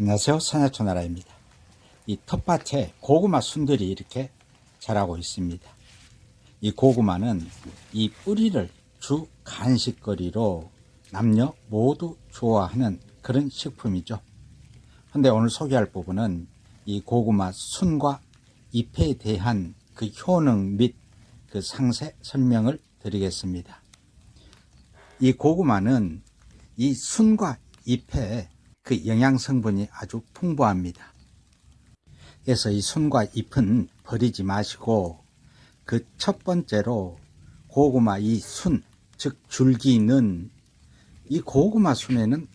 안녕하세요. 산야초 나라입니다. 이 텃밭에 고구마 순들이 이렇게 자라고 있습니다. 이 고구마는 이 뿌리를 주 간식거리로 남녀 모두 좋아하는 그런 식품이죠. 근데 오늘 소개할 부분은 이 고구마 순과 잎에 대한 그 효능 및 그 상세 설명을 드리겠습니다. 이 고구마는 이 순과 잎에 그 영양 성분이 아주 풍부합니다. 그래서 이 순과 잎은 버리지 마시고 그 첫 번째로 고구마 이 순, 즉 줄기는 이 고구마 순에는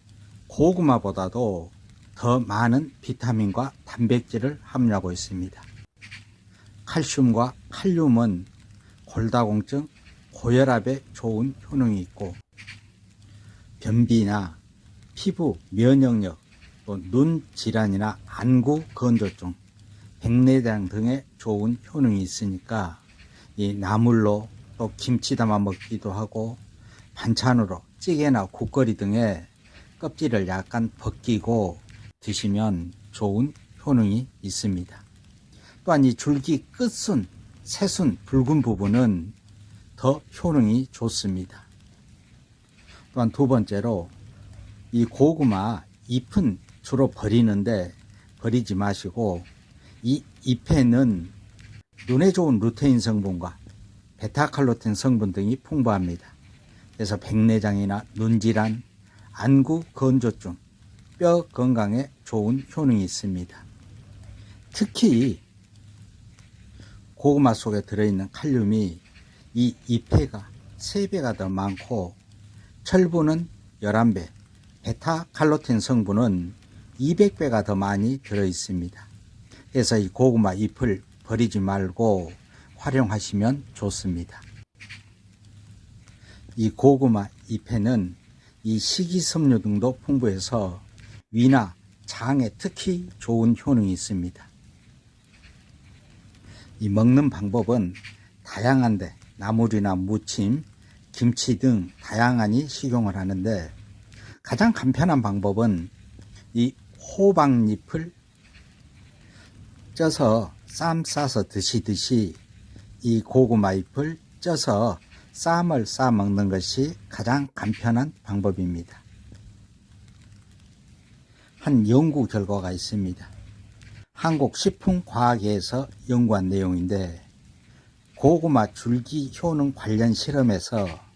고구마보다도 더 많은 비타민과 단백질을 함유하고 있습니다. 칼슘과 칼륨은 골다공증, 고혈압에 좋은 효능이 있고 변비나 피부 면역력, 또눈 질환이나 안구 건조증, 백내장 등에 좋은 효능이 있으니까 이 나물로 또 김치 담아 먹기도 하고 반찬으로 찌개나 국거리 등에 껍질을 약간 벗기고 드시면 좋은 효능이 있습니다. 또한 이 줄기 끝순, 새순, 붉은 부분은 더 효능이 좋습니다. 또한 두 번째로 이 고구마 잎은 주로 버리는데 버리지 마시고 이 잎에는 눈에 좋은 루테인 성분과 베타칼로틴 성분 등이 풍부합니다. 그래서 백내장이나 눈질환, 안구 건조증, 뼈 건강에 좋은 효능이 있습니다. 특히 고구마 속에 들어있는 칼륨이 이 잎에가 3배가 더 많고 철분은 11배, 베타 칼로틴 성분은 200배가 더 많이 들어 있습니다. 그래서 이 고구마 잎을 버리지 말고 활용하시면 좋습니다. 이 고구마 잎에는 이 식이섬유 등도 풍부해서 위나 장에 특히 좋은 효능이 있습니다. 이 먹는 방법은 다양한데 나물이나 무침, 김치 등 다양하니 식용을 하는데 가장 간편한 방법은 이 호박잎을 쪄서 쌈 싸서 드시듯이 이 고구마 잎을 쪄서 쌈을 싸 먹는 것이 가장 간편한 방법입니다. 한 연구 결과가 있습니다. 한국 식품과학회에서 연구한 내용인데 고구마 줄기 효능 관련 실험에서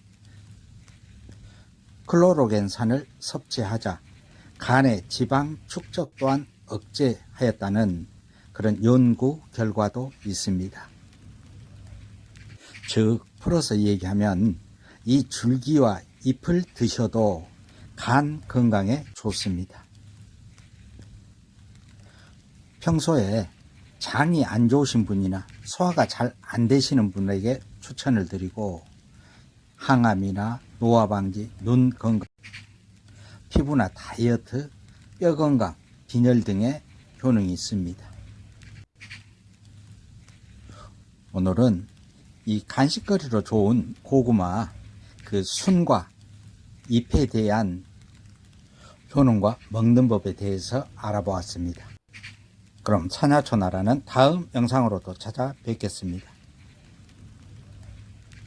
클로로겐산을 섭취하자 간의 지방 축적 또한 억제하였다는 그런 연구 결과도 있습니다. 즉 풀어서 얘기하면 이 줄기와 잎을 드셔도 간 건강에 좋습니다. 평소에 장이 안 좋으신 분이나 소화가 잘 안 되시는 분에게 추천을 드리고 항암이나 노화 방지, 눈 건강, 피부나 다이어트, 뼈 건강, 빈혈 등의 효능이 있습니다. 오늘은 이 간식거리로 좋은 고구마 그 순과 잎에 대한 효능과 먹는 법에 대해서 알아보았습니다. 그럼 산야초나라는 다음 영상으로 또 찾아뵙겠습니다.